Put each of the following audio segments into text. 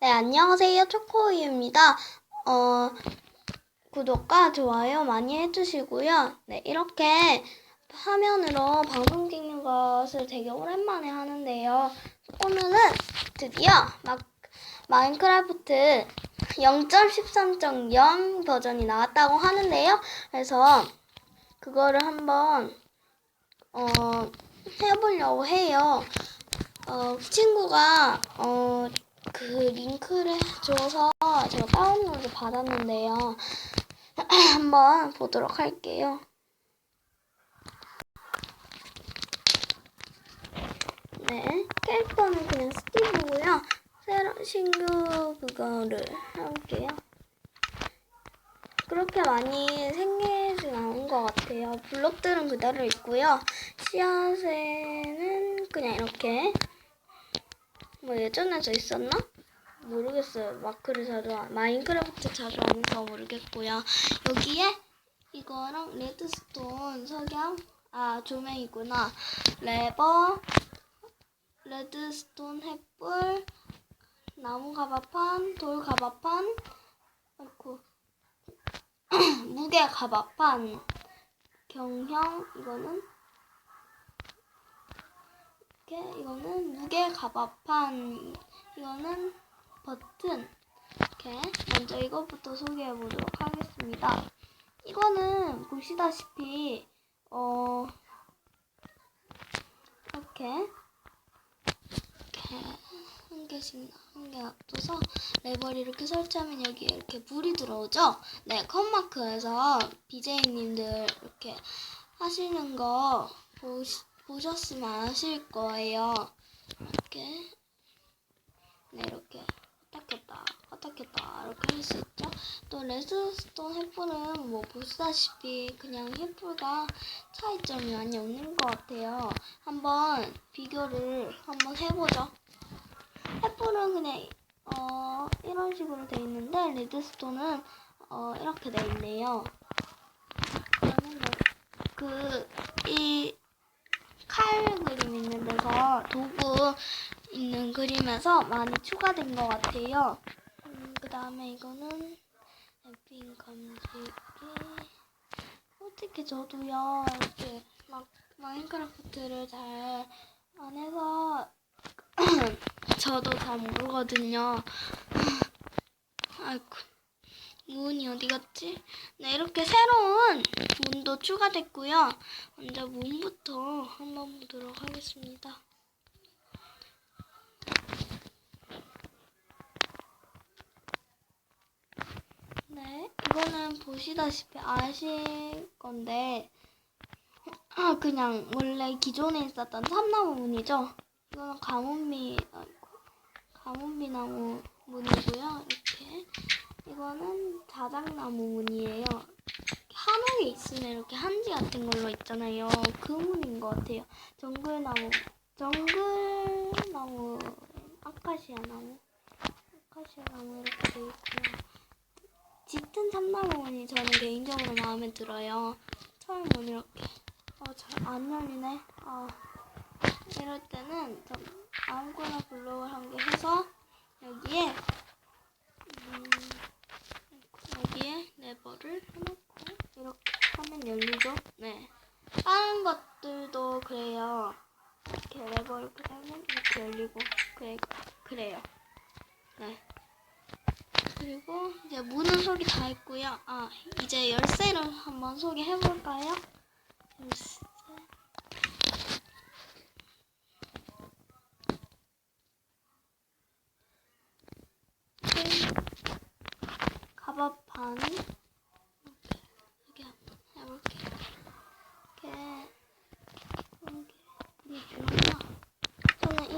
네, 안녕하세요. 초코우유입니다. 어, 구독과 좋아요 많이 해주시고요. 네, 이렇게 화면으로 방송 찍는 것을 되게 오랜만에 하는데요. 오늘은 드디어 막 마인크래프트 0.13.0 버전이 나왔다고 하는데요. 그래서 그거를 한번 어, 해보려고 해요. 어, 친구가 어, 그 링크를 줘서 제가 다운로드 받았는데요. 한번 보도록 할게요. 네, 캐릭터는 그냥 스티브고요. 새로 신규 그거를 해볼게요. 그렇게 많이 생기진 않은 것 같아요. 블록들은 그대로 있고요. 씨앗에는 그냥 이렇게 뭐 예전에 저 있었나? 모르겠어요. 마크를 자주 안- 마인크래프트 자주 안 해서 모르겠고요. 여기에 이거랑 레드스톤 석양 아 조명이구나. 레버 레드스톤 횃불 나무 가바판 돌 가바판 아이고 무게 가바판 경형 이거는 이렇게 이거는 무게 가바판 이거는 버튼 이렇게 먼저 이것부터 소개해 보도록 하겠습니다. 이거는 보시다시피 어 이렇게 이렇게 한 개씩 한개 놔둬서 레버를 이렇게 설치하면 여기에 이렇게 불이 들어오죠? 네, 컷마크에서 BJ님들 이렇게 하시는 거 보시, 보셨으면 아실 거예요. 이렇게 네 이렇게 왔다 켰다 이렇게 할 수 있죠. 또 레드스톤 횃불은 뭐 보시다시피 그냥 횃불과 차이점이 많이 없는 것 같아요. 한번 비교를 한번 해보죠. 횃불은 그냥 어 이런 식으로 돼 있는데 레드스톤은 어 이렇게 돼 있네요. 그이 칼 그림 있는 데서 도구 있는 그림에서 많이 추가된 것 같아요. 음, 그 다음에 이거는 앰핑 감지기. 솔직히 저도요, 이렇게 막 마인크래프트를 잘 안 해서 저도 잘 모르거든요. 아이고. 문이 어디 갔지? 네, 이렇게 새로운 문도 추가됐고요. 먼저 문부터 한번 보도록 하겠습니다. 네, 이거는 보시다시피 아실 건데, 아, 그냥 원래 기존에 있었던 참나무 문이죠. 이거는 가뭄비, 아이고, 가뭄비 나무 문이고요. 이렇게. 이거는 자작나무 문이에요. 한옥에 있으면 이렇게 한지 같은 걸로 있잖아요. 그 문인 것 같아요. 정글나무, 정글나무, 아카시아 나무, 아카시아 나무 이렇게 돼 있고요. 짙은 참나무 문이 저는 개인적으로 마음에 들어요. 처음 문 이렇게. 어, 잘 안 열리네. 아, 이럴 때는 좀 아무거나 블록을 한 개 해서 여기에 음, 여기에 레버를 해놓고 이렇게 하면 열리죠? 네. 다른 것들도 그래요. 이렇게 레버 이렇게 하면 이렇게 열리고 그래 그래요. 네. 그리고 이제 문은 소개 다 했고요. 아 이제 열쇠를 한번 소개해 볼까요? 열쇠. 가바판 이렇게 한번 해볼게요. 이렇게 이렇게 있구나. 저는 이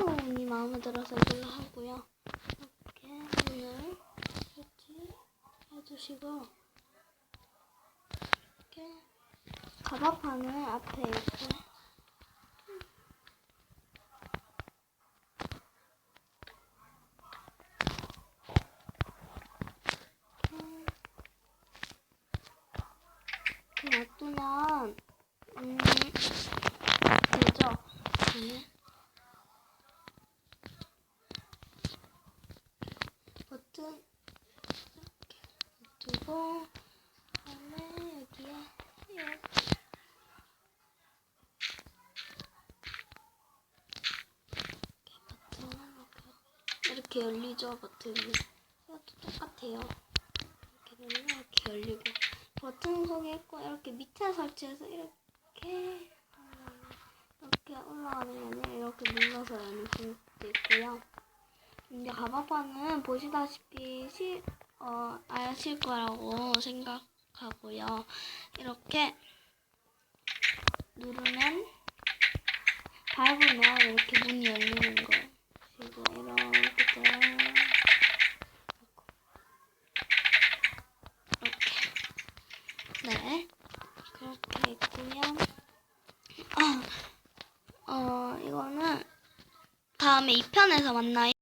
문이 마음에 들어서 이걸로 하고요. 이렇게 문을 설치 해주시고 이렇게 가바판을 앞에 이렇게 이렇게 놔두면 음 되죠? 네. 그다음에 여기에 이렇게 버튼을 이렇게, 이렇게 열리죠 버튼이? 이것도 똑같아요. 이렇게 누르면 이렇게 열리고. 버튼 있고 이렇게 밑에 설치해서 이렇게 이렇게 아니라 이렇게 눌러서 여는 수도 있고요. 이제 가바바는 보시다시피 시, 어, 아실 거라고 생각하고요. 이렇게 누르면 밟으면 이렇게 문이 열리는 거예요. 그리고 이렇게 또 이렇게 네 그렇게 있고요. 어, 어 이거는 다음에 2편에서 만나요.